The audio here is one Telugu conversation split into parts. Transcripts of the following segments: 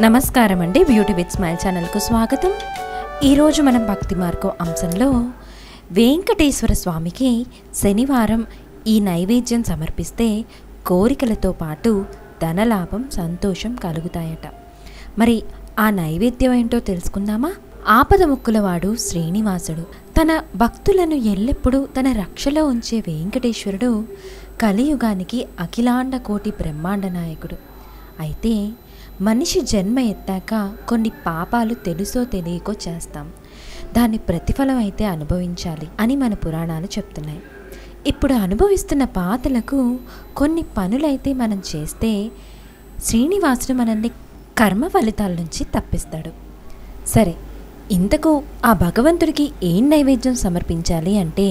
నమస్కారం అండి బ్యూటీ విత్ స్మైల్ ఛానల్కు స్వాగతం. ఈరోజు మనం భక్తి మార్గం అంశంలో వెంకటేశ్వర స్వామికి శనివారం ఈ నైవేద్యం సమర్పిస్తే కోరికలతో పాటు ధనలాభం సంతోషం కలుగుతాయట. మరి ఆ నైవేద్యం ఏంటో తెలుసుకుందామా? ఆపద ముక్కులవాడు శ్రీనివాసుడు తన భక్తులను ఎల్లప్పుడూ తన రక్షలో ఉంచే వెంకటేశ్వరుడు కలియుగానికి అఖిలాండ కోటి బ్రహ్మాండ నాయకుడు. అయితే మనిషి జన్మ ఎత్తాక కొన్ని పాపాలు తెలుసో తెలియకో చేస్తాం. దాని ప్రతిఫలం అయితే అనుభవించాలి అని మన పురాణాలు చెప్తున్నాయి. ఇప్పుడు అనుభవిస్తున్న పాతలకు కొన్ని పనులైతే మనం చేస్తే శ్రీనివాసుడు మనల్ని కర్మ ఫలితాల నుంచి తప్పిస్తాడు. సరే ఇంతకు ఆ భగవంతుడికి ఏం నైవేద్యం సమర్పించాలి అంటే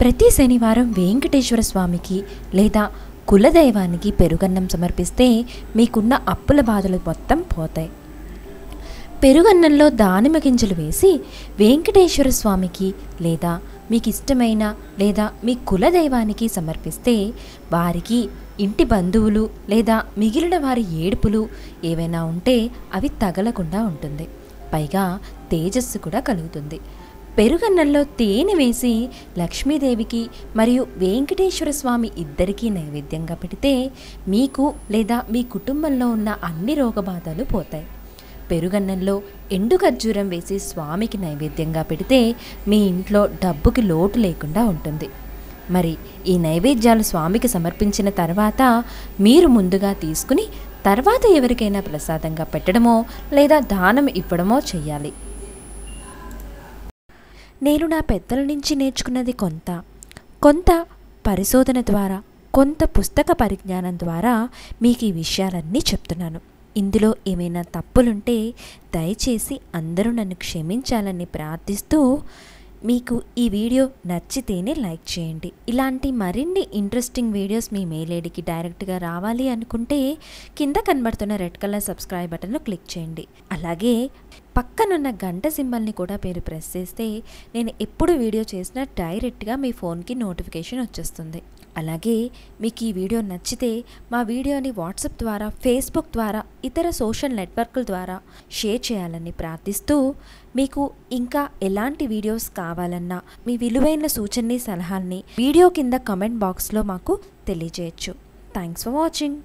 ప్రతి శనివారం వెంకటేశ్వర స్వామికి లేదా కులదైవానికి పెరుగన్నం సమర్పిస్తే మీకున్న అప్పుల బాధలు మొత్తం పోతాయి. పెరుగన్నంలో దానిమ్మ గింజలు వేసి వెంకటేశ్వర స్వామికి లేదా మీకు ఇష్టమైన లేదా మీ కులదైవానికి సమర్పిస్తే వారికి ఇంటి బంధువులు లేదా మిగిలిన వారి ఏడుపులు ఏవైనా ఉంటే అవి తగలకుండా ఉంటుంది. పైగా తేజస్సు కూడా కలుగుతుంది. పెరుగన్నంలో తేనె వేసి లక్ష్మీదేవికి మరియు వెంకటేశ్వర స్వామి ఇద్దరికీ నైవేద్యంగా పెడితే మీకు లేదా మీ కుటుంబంలో ఉన్న అన్ని రోగబాధలు పోతాయి. పెరుగన్నంలో ఎండు ఖర్జూరం వేసి స్వామికి నైవేద్యంగా పెడితే మీ ఇంట్లో డబ్బుకి లోటు లేకుండా ఉంటుంది. మరి ఈ నైవేద్యాలు స్వామికి సమర్పించిన తర్వాత మీరు ముందుగా తీసుకుని తర్వాత ఎవరికైనా ప్రసాదంగా పెట్టడమో లేదా దానం ఇవ్వడమో చేయాలి. నేను నా పెద్దల నుంచి నేర్చుకున్నది కొంత. కొంత పరిశోధన ద్వారా కొంత పుస్తక పరిజ్ఞానం ద్వారా మీకు ఈ విషయాలన్నీ చెప్తున్నాను. ఇందులో ఏమైనా తప్పులుంటే దయచేసి అందరూ నన్ను క్షమించాలని ప్రార్థిస్తూ మీకు ఈ వీడియో నచ్చితేనే లైక్ చేయండి. ఇలాంటి మరిన్ని ఇంట్రెస్టింగ్ వీడియోస్ మీ మెయిల్ ఐడికి డైరెక్ట్గా రావాలి అనుకుంటే కింద కనబడుతున్న రెడ్ కలర్ సబ్స్క్రైబ్ బటన్ను క్లిక్ చేయండి. అలాగే పక్కనున్న గంట సింబల్ని కూడా మీరు ప్రెస్ చేస్తే నేను ఎప్పుడు వీడియో చేసినా డైరెక్ట్గా మీ ఫోన్కి నోటిఫికేషన్ వచ్చేస్తుంది. అలాగే మీకు ఈ వీడియో నచ్చితే మా వీడియోని వాట్సాప్ ద్వారా ఫేస్బుక్ ద్వారా ఇతర సోషల్ నెట్వర్క్ల ద్వారా షేర్ చేయాలని ప్రార్థిస్తూ మీకు ఇంకా ఎలాంటి వీడియోస్ కావాలన్నా మీ విలువైన సూచనని సలహాల్ని వీడియో కింద కమెంట్ బాక్స్లో మాకు తెలియజేయచ్చు. Thanks for watching